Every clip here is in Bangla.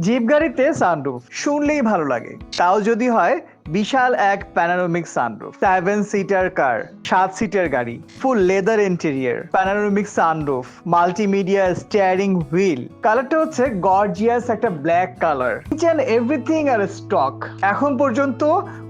জিপ গাড়িতে সানরুফ শুনলেই ভালো লাগে। তাও যদি হয়, বিশাল এক panoramic sunroof seven seater car সাত সিটার গাড়ি full leather interior panoramic sunroof multimedia steering wheel কালারটা হচ্ছে গর্জিয়াস একটা black colour each and everything R stock এখন পর্যন্ত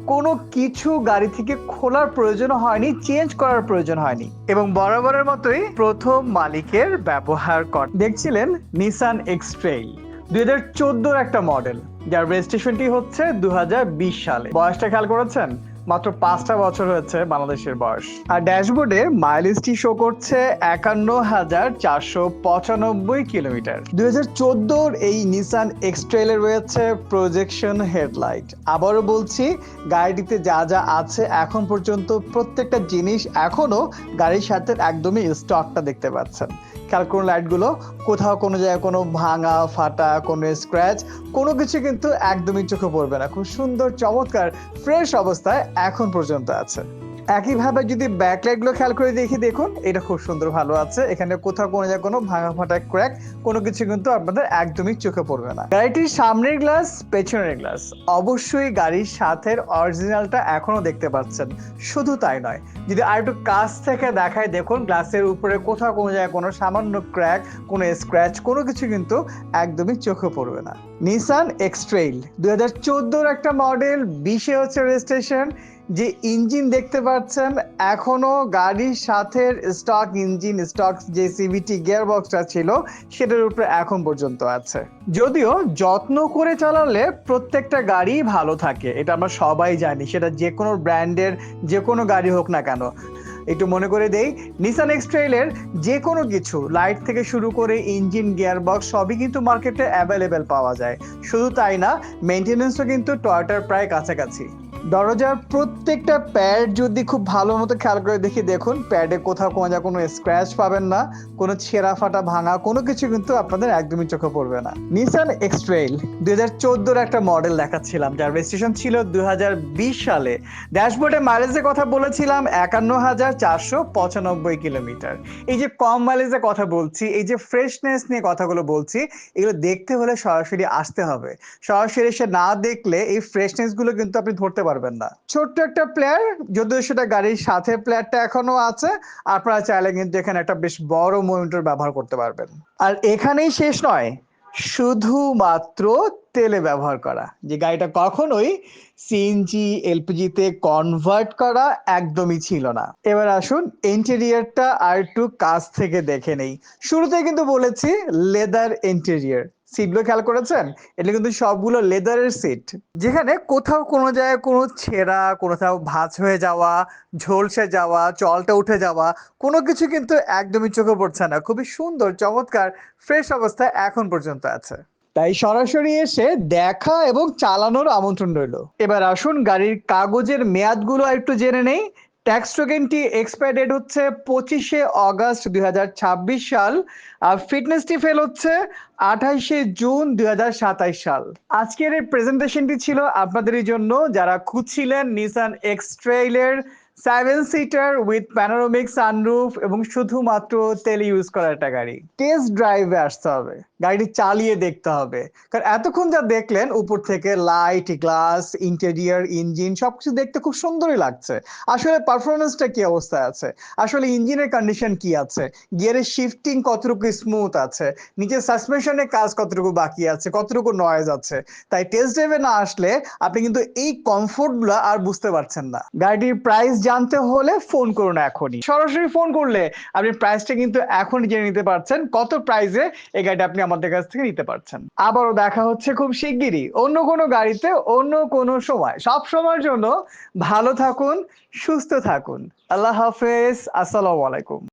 কোনো কিছু গাড়ি থেকে খোলার প্রয়োজন হয়নি চেঞ্জ করার প্রয়োজন হয়নি। এবং বরাবরের মতোই প্রথম মালিকের ব্যবহার কর দেখছিলেন নিসান এক্স ট্রেইল দুই হাজার চোদ্দোর একটা মডেল যার রেজিস্ট্রেশনটি হচ্ছে দু হাজার বিশ সালে। বয়সটা খেয়াল করেছেন? মাত্র পাঁচটা বছর হয়েছে বাংলাদেশের বয়স। আর ড্যাশবোর্ডে মাইলেজটি শো করছে একান্ন হাজার চারশো পঁচানব্বই কিলোমিটার দুই হাজার চোদ্দোর এই নিসান এক্সট্রেলে রয়েছে প্রজেকশন হেডলাইট আবারও বলছি, গাড়িটিতে যা যা আছে এখন পর্যন্ত প্রত্যেকটা জিনিস এখনও গাড়ির সাথে একদমই স্টকটা দেখতে পাচ্ছেন। খেয়াল লাইটগুলো কোথাও কোনো জায়গায় কোনো ভাঙা, ফাটা, কোনো স্ক্র্যাচ কোনো কিছু কিন্তু একদমই চোখে পড়বে না। খুব সুন্দর, চমৎকার ফ্রেশ অবস্থায় এখন পর্যন্ত আছে। একইভাবে যদি ব্যাকলাইটগুলো খেয়াল করে দেখি, দেখুন, এটা খুব সুন্দর ভালো আছে। এখানে কোথাও কোনো জায়গায় কোনো ভাঙা ফাটা ক্র্যাক কোনো কিছু কিন্তু আপনাদের একদমই চোখে পড়বে না। গাড়িটির সামনের গ্লাস পেছনের গ্লাস অবশ্যই গাড়ির সাথের অরিজিনালটা এখনও দেখতে পাচ্ছেন। শুধু তাই নয়, যদি আর একটু কাছ থেকে দেখায়, দেখুন গ্লাসের উপরে কোথাও কোনো জায়গায় কোনো সামান্য ক্র্যাক কোনো স্ক্র্যাচ কোনো কিছু কিন্তু একদমই চোখে পড়বে না। নিসান এক্সট্রেইল দুই হাজার চোদ্দোর একটা মডেল বিশে হচ্ছে রেজিস্ট্রেশন যে ইঞ্জিন দেখতে পাচ্ছেন, এখনও গাড়ির সাথে স্টক ইঞ্জিন স্টক যে সিভিটি গিয়ার বক্সটা ছিল, সেটার উপরে এখন পর্যন্ত আছে। যদিও যত্ন করে চালালে প্রত্যেকটা গাড়ি ভালো থাকে, এটা আমরা সবাই জানি, সেটা যে কোনো ব্র্যান্ডের, যে কোনো গাড়ি হোক না কেন। একটু মনে করে দেই নিসান এক্সট্রেইলের যে কোনো কিছু লাইট থেকে শুরু করে ইঞ্জিন গিয়ার বক্স সবই কিন্তু মার্কেটে অ্যাভেলেবেল পাওয়া যায়। শুধু তাই না মেনটেনেন্সও কিন্তু টয়টার প্রায় কাছাকাছি। দরজার প্রত্যেকটা প্যাড যদি খুব ভালো মতো খেয়াল করে দেখি দেখুন প্যাডে কোথাও কোনো যা কোনো স্ক্র্যাচ পাবেন না, কোনো ছেঁড়া ফাটা ভাঙা, কোনো কিছু কিন্তু আপনাদের একদমই চোখে পড়বে না। নিসান এক্সট্রেইল দুই হাজার চোদ্দোর একটা মডেল দেখাচ্ছিলাম, যার রেজিস্ট্রেশন ছিল দুই হাজার বিশ সালে। ড্যাশবোর্ডে মাইলেজের কথা বলেছিলাম একান্ন হাজার চারশো পঁচানব্বই কিলোমিটার। এই যে কম মাইলেজের কথা বলছি, এই যে ফ্রেশনেস নিয়ে কথাগুলো বলছি, এগুলো দেখতে হলে সরাসরি আসতে হবে। সরাসরি এসে না দেখলে এই ফ্রেশনেসগুলো কিন্তু আপনি ধরতে পারবেন না। ছোট্ট একটা প্লেয়ার যদিও সেটা গাড়ির সাথে প্লেয়ারটা এখনও আছে, আপনারা চাইলে কিন্তু এখানে একটা বেশ বড় মনিটর ব্যবহার করতে পারবেন। আর এখানেই শেষ নয়, শুধুমাত্র তেলে ব্যবহার করা, যে গাড়িটা কখনোই সিএনজি এলপিজিতে কনভার্ট করা একদমই ছিল না। এবার আসুন ইন্টেরিয়ারটা আর একটু কাছ থেকে দেখে নেই। শুরুতে কিন্তু বলেছি লেদার ইন্টেরিয়র সিটগুলো খেয়াল করেছেন? এটা কিন্তু সবগুলো লেদারের সিট যেখানে কোথাও কোনো জায়গায় কোনো ছেঁড়া কোথাও ভাঁজ হয়ে যাওয়া, ঝলসে যাওয়া চলটা উঠে যাওয়া, কোনো কিছু কিন্তু একদমই চোখে পড়ছে না। খুবই সুন্দর, চমৎকার ফ্রেশ অবস্থা এখন পর্যন্ত আছে। তাই সরাসরি এসে দেখা এবং চালানোর আমন্ত্রণ রইল। এবার আসুন গাড়ির কাগজের মেয়াদগুলো একটু জেনে নেই। ট্যাক্স টোকেনটি এক্সপায়ার ডেট হচ্ছে পঁচিশে অগস্ট দুই হাজার ছাব্বিশ সাল, আর ফিটনেসটি ফেল হচ্ছে আঠাইশে জুন দু হাজার সাতাশ সাল। আজকের এই প্রেজেন্টেশনটি ছিল আপনাদেরই জন্য। যারা খুঁজছিলেন Nissan X ট্রেইলের seven seater with panoramic sunroof এবং শুধুমাত্র তেল ইউজ করা একটা গাড়ি। টেস্ট ড্রাইভে আসতে হবে। গাড়িটি চালিয়ে দেখতে হবে। কারণ এতক্ষণ যা দেখলেন, উপর থেকে লাইট গ্লাস ইন্টেরিয়ার ইঞ্জিন সবকিছু দেখতে খুব সুন্দরই লাগছে। আসলে পারফরমেন্সটা কি অবস্থায় আছে? আসলে ইঞ্জিনের কন্ডিশন কি আছে? গিয়ারের শিফটিং কতটুকু স্মুথ আছে? নিচে সাসপেনশনের কাজ কতটুকু বাকি আছে? কতটুকু নয়েজ আছে? তাই টেস্ট ড্রাইভে না আসলে আপনি কিন্তু এই কমফোর্টগুলো আর বুঝতে পারছেন না। গাড়িটির প্রাইস জানতে হলে ফোন করুন এখনই। সরাসরি ফোন করলে আপনি প্রাইসটা কিন্তু এখনই জেনে নিতে পারছেন কত প্রাইসে এই গাড়িটা আপনি আমাদের কাছ থেকে নিতে পারছেন। আবারও দেখা হচ্ছে খুব শিগগিরই, অন্য কোনো গাড়িতে, অন্য কোনো সময়। সব সময়ের জন্য ভালো থাকুন, সুস্থ থাকুন। আল্লাহ হাফেজ, আসসালামু আলাইকুম।